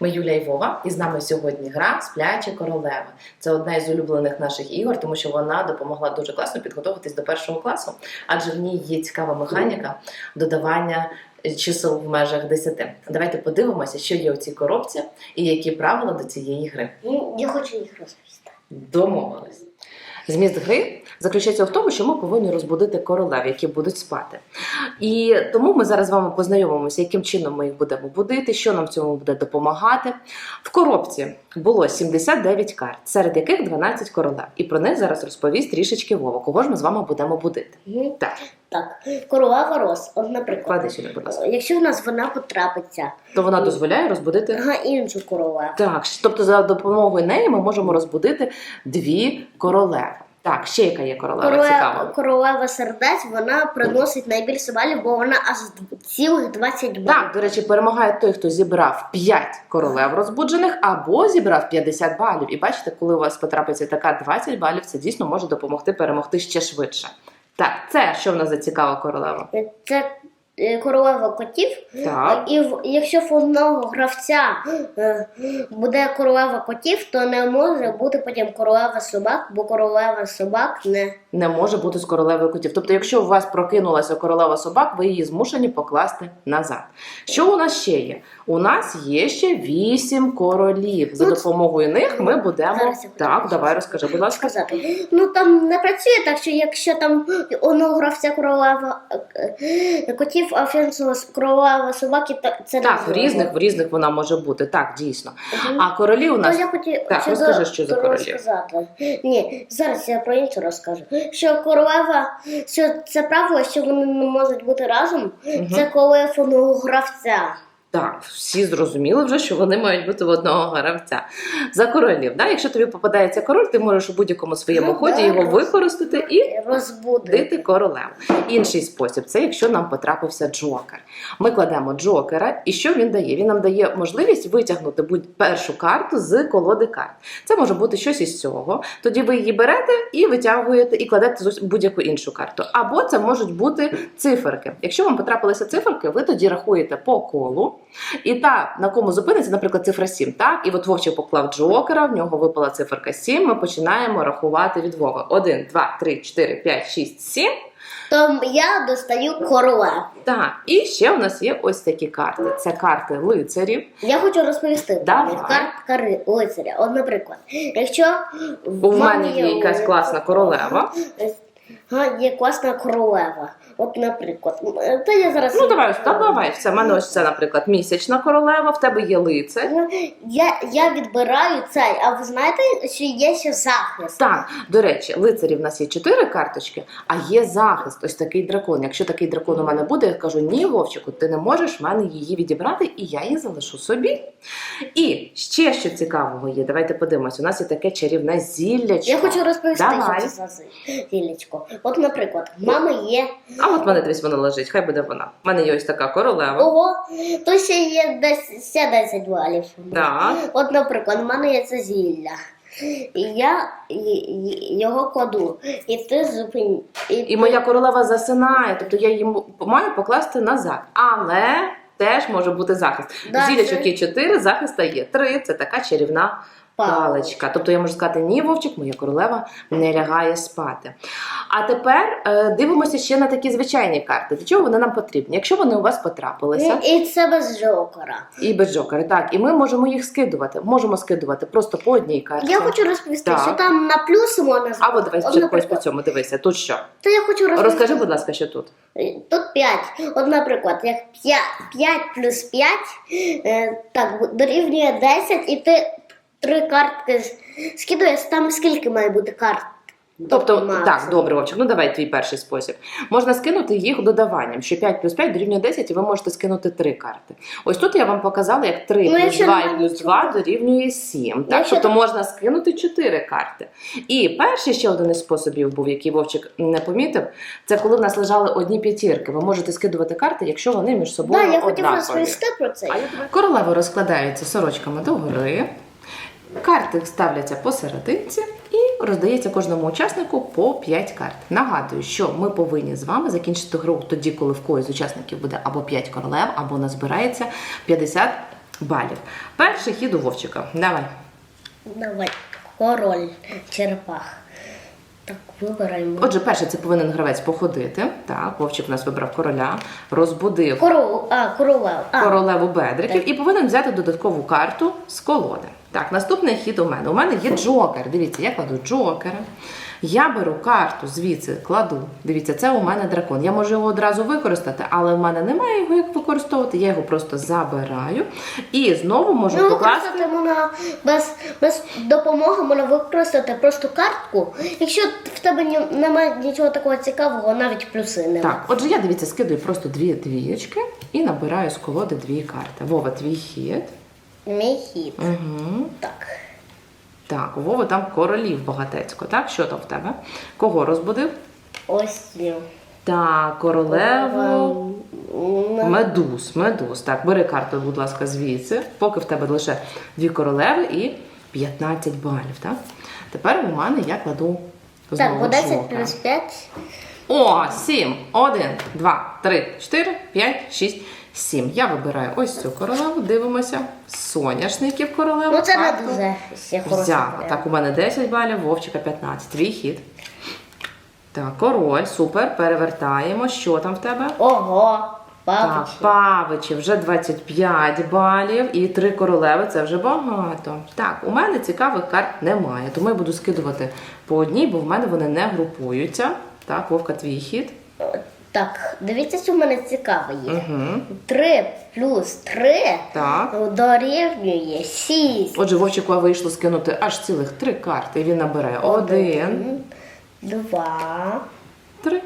Ми Юля і Вова, і з нами сьогодні гра Спляча королева. Це одна із улюблених наших ігор, тому що вона допомогла дуже класно підготуватись до першого класу, адже в ній є цікава механіка додавання чисел в межах 10. Давайте подивимося, що є у цій коробці і які правила до цієї гри. Ну, Я хочу їх розповісти. Домовились. Зміст гри заключається в тому, що ми повинні розбудити королев, які будуть спати. І тому ми зараз з вами познайомимося, яким чином ми їх будемо будити, що нам в цьому буде допомагати. В коробці було 79 карт, серед яких 12 королев. І про них зараз розповість трішечки Вова. Кого ж ми з вами будемо будити? Так, Так, королева роз, от, наприклад. клади сюди, будь ласка. Якщо в нас вона потрапиться То вона дозволяє розбудити. на іншу королеву. Так, тобто за допомогою неї ми можемо розбудити дві королеви. Так, ще яка є королева Королева, цікава. королева сердець вона приносить найбільше балів, бо вона аж цілих 20 балів. Так, до речі, перемагає той, хто зібрав 5 королев розбуджених або зібрав 50 балів. І бачите, коли у вас потрапиться така 20 балів, це дійсно може допомогти перемогти ще швидше. Так, це що в нас за цікава королева? Це королева котів. Так. І в, якщо в одного гравця е, буде королева котів, то не може бути потім королева собак, бо королева собак не. Не може бути з королевою котів. Тобто, якщо у вас прокинулася королева собак, ви її змушені покласти назад. Що у нас ще є? У нас є ще 8 королів. За Ну, допомогою них ми будемо. зараз я Так, давай розкажи, будь ласка. сказати. Ну там не працює так, що якщо там у одного гравця королева е, е, котів, а в іншого королева собаки, та це Так, в різних в різних вона може бути. Так, дійсно. Угу. А королі у Ну, нас я хотів Так, розкажи, що за королі. розказати. Ні, зараз я про інше розкажу. Що королева, що це правило, що вони не можуть бути разом, угу. це коли в гравця. Так, всі зрозуміли вже, що вони мають бути в одного гравця. За королів. Да? Якщо тобі попадається король, ти можеш у будь-якому своєму Ну, ході да, його роз- використати і Розбуди. Дити королеву. Інший спосіб це якщо нам потрапився джокер. Ми кладемо джокера, і що він дає? Він нам дає можливість витягнути будь першу карту з колоди карт. Це може бути щось із цього. Тоді ви її берете і витягуєте, і кладете будь-яку іншу карту. Або це можуть бути циферки. Якщо вам потрапилися циферки, ви тоді рахуєте по колу. І та, на кому зупиниться, наприклад, цифра 7. Так, і от Вовчик поклав джокера, в нього випала циферка 7. Ми починаємо рахувати від Вови. 1, 2, 3, 4, 5, 6, 7. То я достаю короля. Так, і ще у нас є ось такі карти. Це карти лицарів. Я хочу розповісти Давай. карт лицаря. От, наприклад, якщо У мене є якась класна королева. Є класна королева. От, наприклад, м, та я зараз. Ну давай, давай. Все, в мене ось це, наприклад, місячна королева, в тебе є лицар. Ну, Я, я відбираю цей, а ви знаєте, що є ще захист? Так, до речі, лицарів в нас є чотири карточки, а є захист, ось такий дракон. Якщо такий дракон у мене буде, я кажу: ні, Вовчику, ти не можеш в мене її відібрати, і я її залишу собі. І ще що цікавого є, давайте подивимось. У нас є таке чарівне зіллячко. Я хочу розповісти, Давай. що це за зілечко. От, наприклад, в мами є. А от в мене дивись, вона лежить, хай буде вона. У мене є ось така королева. Ого, то ще є десь ще 10 балів. Так. От, наприклад, в мене є це зілля. І я його кладу. І ти зупин... І моя королева засинає, тобто я її м- маю покласти назад. Але теж може бути захист. Да, Зілячок це- є 4, захиста є 3. Це така чарівна Паличка. Тобто я можу сказати, ні, вовчик, моя королева не лягає спати. А тепер е, дивимося ще на такі звичайні карти. Для чого вони нам потрібні? Якщо вони у вас потрапилися. І це без жокера. І без джокера, так, і ми можемо їх скидувати. Можемо скидувати просто по одній карті. Я хочу розповісти, Так. що там на плюс можна А от давай От, спочатку по наприклад, цьому дивися. Тут що? То я хочу розповісти. Розкажи, будь ласка, що тут. Тут 5. От, наприклад, як 5, 5 плюс 5, е, так, дорівнює 10, і ти три картки скидуєш, там скільки має бути карт? Тобто, Максимум. так, добре, Вовчик, ну давай твій перший спосіб. Можна скинути їх додаванням, що 5 плюс 5 дорівнює 10, і ви можете скинути 3 карти. Ось тут я вам показала, як 3 Ну, плюс 2 і плюс 2 дорівнює 7. Так? Якщо Тобто можна скинути 4 карти. І перший ще один із способів був, який Вовчик не помітив, це коли в нас лежали одні п'ятірки. Ви можете скидувати карти, якщо вони між собою Так, я хотів розповісти про це. Королеви розкладаються сорочками догори, карти ставляться посерединці і роздається кожному учаснику по 5 карт. Нагадую, що ми повинні з вами закінчити гру тоді, коли в когось з учасників буде або 5 королев, або назбирається 50 балів. Перший хід у Вовчика. Давай. Давай. Король черепах. Так, вибираємо. Отже, перший це повинен гравець походити. Так, Вовчик у нас вибрав короля, розбудив Корову, а, корова. А, королеву бедриків і повинен взяти додаткову карту з колоди. Так, наступний хід у мене. У мене є джокер. Дивіться, я кладу джокера. Я беру карту звідси, кладу. Дивіться, це у мене дракон. Я можу його одразу використати, але в мене немає його як використовувати. Я його просто забираю і знову можу Ну, покласти. використати можна без, без допомоги можна використати просто картку. Якщо в тебе ні, немає нічого такого цікавого, навіть плюси немає. Так, отже, я дивіться, скидую просто дві двієчки і набираю з колоди дві карти. Вова, твій хід. Мій хід. Угу. Так. Так, у Вови там королів багатецько. Так, що там в тебе? Кого розбудив? Ось цю. Так, королеву. Медуз, медуз. Так, бери карту, будь ласка, звідси. Поки в тебе лише дві королеви і 15 балів. Так? Тепер у мене я кладу Так, знову бо 10 плюс 5. О, 7, 1, 2, 3, 4, 5, 6, 7. Я вибираю ось цю королеву, дивимося. Соняшників королеву. Ну це карту. дуже ще. Взяла. Так, у мене 10 балів, Вовчика 15. Твій хід. Так, король, супер. Перевертаємо. Що там в тебе? Ого, Так, павичі вже 25 балів і три королеви це вже багато. Так, у мене цікавих карт немає, тому я буду скидувати по одній, бо в мене вони не групуються. Так, Вовка, твій хід. Так, дивіться, що в мене цікаве є. Угу. 3 плюс 3 Так. дорівнює 6. Отже, Вовчику вийшло скинути аж цілих три карти. І він набирає один, Два, три.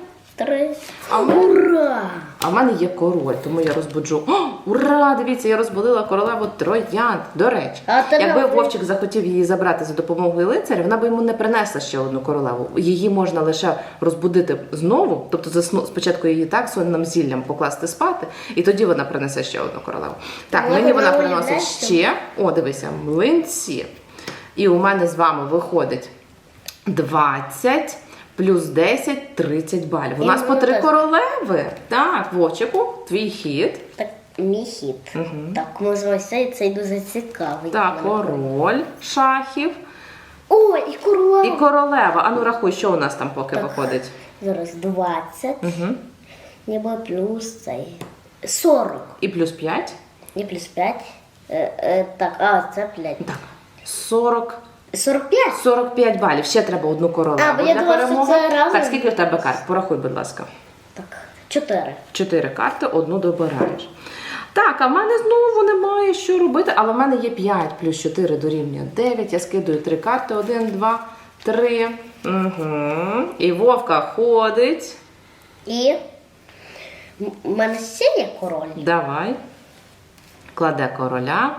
Три. А Ура! А в мене є король, тому я розбуджу. О, ура! Дивіться, я розбудила королеву троянд. До речі, А тебе якби ви- Вовчик захотів її забрати за допомогою лицаря, вона би йому не принесла ще одну королеву. Її можна лише розбудити знову, тобто засну спочатку її так сонним зіллям покласти спати, і тоді вона принесе ще одну королеву. Так, Ну, мені вона приносить ще. О, дивися, млинці. І у мене з вами виходить 20 плюс 10 30 балів. У І нас по три теж. королеви. Так, Вовчику, твій хід. Так, мій хід. Так, може ось цей, цей дуже цікавий. Так, король шахів О, і корова. і королева. Ану, рахуй, що у нас там поки Так. виходить. Зараз 20. Угу. Ніби плюс цей. 40. І плюс 5. І плюс 5. Е, е, так, а, це 5. Так. 40, 45. 45 балів. Ще треба одну королеву А, бо я для думала, що перемоги. це разом. Так, скільки в тебе карт? Порахуй, будь ласка. Так, 4. Чотири карти, одну добираєш. Так, а в мене знову немає що робити, але в мене є 5 плюс 4 дорівнює 9. Я скидую три карти: 1, 2, 3. Угу. І Вовка ходить. І у мене ще є король. Давай. Кладе короля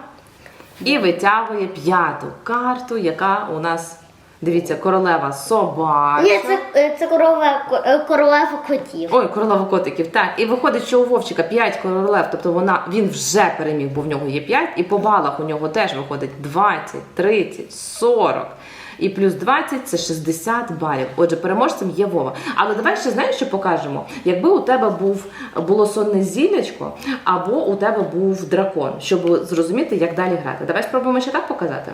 і витягує п'яту карту, яка у нас, дивіться, королева собака. Ні, це, е, це королева, е, королева котів. Ой, королева котиків. Так, і виходить, що у Вовчика 5 королев, тобто вона, він вже переміг, бо в нього є 5, і по балах у нього теж виходить 20, 30, 40. І плюс 20 це 60 балів. Отже, переможцем є Вова. Але давай ще знаєш, що покажемо. Якби у тебе був було сонне зілячко, або у тебе був дракон, щоб зрозуміти, як далі грати. Давай спробуємо ще так показати.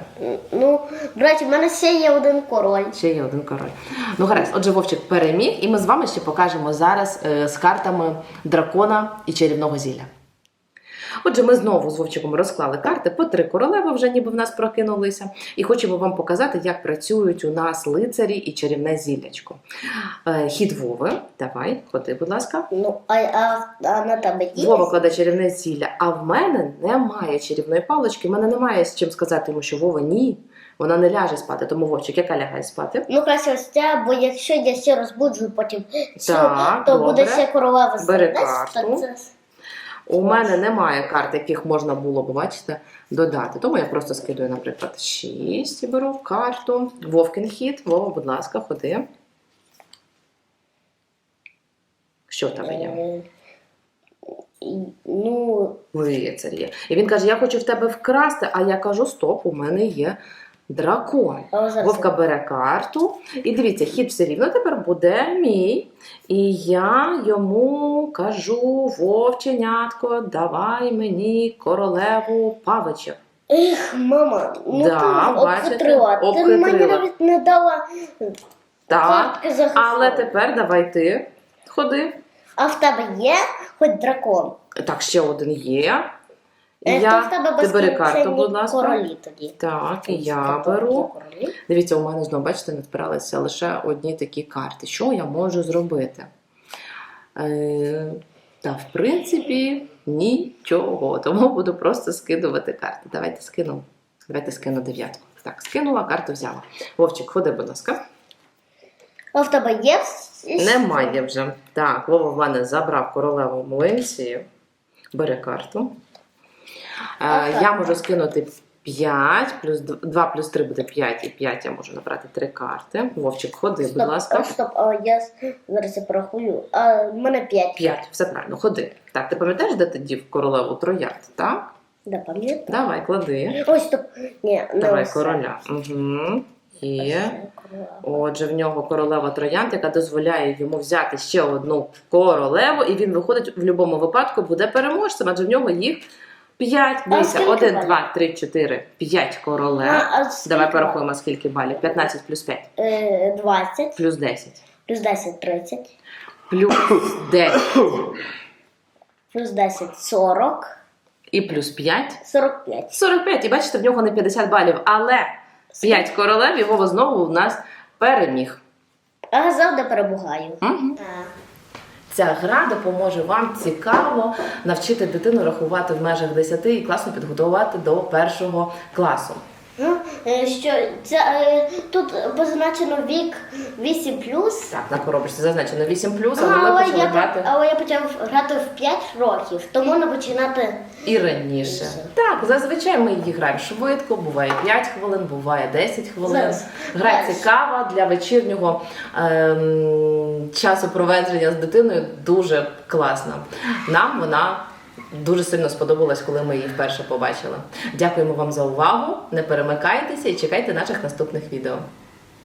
Ну, речі, в мене ще є один король. Ще є один король. Ну гаразд, отже, Вовчик переміг, і ми з вами ще покажемо зараз е, з картами дракона і чарівного зілля. Отже, ми знову з Вовчиком розклали карти по три королеви, вже ніби в нас прокинулися, і хочемо вам показати, як працюють у нас лицарі і чарівне зіллячко. Е, Хід Вови, давай, ходи, будь ласка. Ну, а, а, а на тебе є? Вова кладе чарівне зілля, а в мене немає чарівної палички, в мене немає з чим сказати йому, що Вова ні. Вона не ляже спати, тому Вовчик, яка лягає спати? Ну, краще ось ця, бо якщо я ще розбуджу потім, цю, Так, то добре. буде ще королева Бери карту. то це- У мене немає карт, яких можна було б, бачите, додати. Тому я просто скидую, наприклад, 6 і беру карту. Вовкін хід. Вова, будь ласка, ходи. Що там є? Е, Ну, Лицар є. І він каже: Я хочу в тебе вкрасти, а я кажу: стоп, у мене є дракон. Вовка бере карту, і дивіться, хід все рівно тепер буде мій. І я йому кажу: вовченятко, давай мені королеву павичів. Ех, мама, ну Да, ти бачите, обхитрила. Ти мені навіть не дала Так, картки захисту. але тепер давай ти ходи. А в тебе є хоч дракон? Так, ще один є. Е, Я, в тебе ти бери карту, будь ласка. королі тоді. Так, і я беру. Дивіться, у мене знову, бачите, не збиралися лише одні такі карти. Що я можу зробити? Е, та, в принципі, нічого. Тому буду просто скидувати карти. Давайте скину. Давайте скину дев'ятку. Так, скинула, карту взяла. Вовчик, ходи, будь ласка. А в тебе є? Немає вже. Так, Вова в мене забрав королеву млинців. Бери карту. Ага. я можу скинути 5, плюс 2 плюс 3 буде 5, і 5 я можу набрати 3 карти. Вовчик, ходи, будь ласка. стоп, а я зараз я порахую. А в мене п'ять. 5, все правильно, ходи. Так, ти пам'ятаєш, де ти дів королеву троянд, так? Да, пам'ятаю. Давай, клади. Ой, стоп. Ні, Давай це. короля. Угу. Є. Отже, в нього королева троянд, яка дозволяє йому взяти ще одну королеву, і він виходить в будь-якому випадку, буде переможцем, адже в нього їх 5. Дивіться, скільки 1, балів? 2, 3, 4, 5 королев. А, а скільки Давай порахуємо, скільки балів. 15 плюс 5, Е, 20, плюс 10, плюс 10, 30, плюс 10 плюс 10, 40, і плюс 5. 45. 45. І бачите, в нього не 50 балів, але 5 королев, і Вова знову у нас переміг. А завжди перемагаю. Угу. А. Ця гра допоможе вам цікаво навчити дитину рахувати в межах 10 і класно підготувати до першого класу. Ну, що це е, тут позначено вік 8 Так, на коробочці зазначено 8 але ми почали я, грати але я почав грати в 5 років, то можна починати. і раніше. Раніше. Так, зазвичай ми її граємо швидко, буває 5 хвилин, буває 10 хвилин. Зараз. Гра Зараз. цікава для вечірнього ем, часу проведення з дитиною дуже класна. Нам вона дуже сильно сподобалась, коли ми її вперше побачили. Дякуємо вам за увагу. Не перемикайтеся і чекайте наших наступних відео.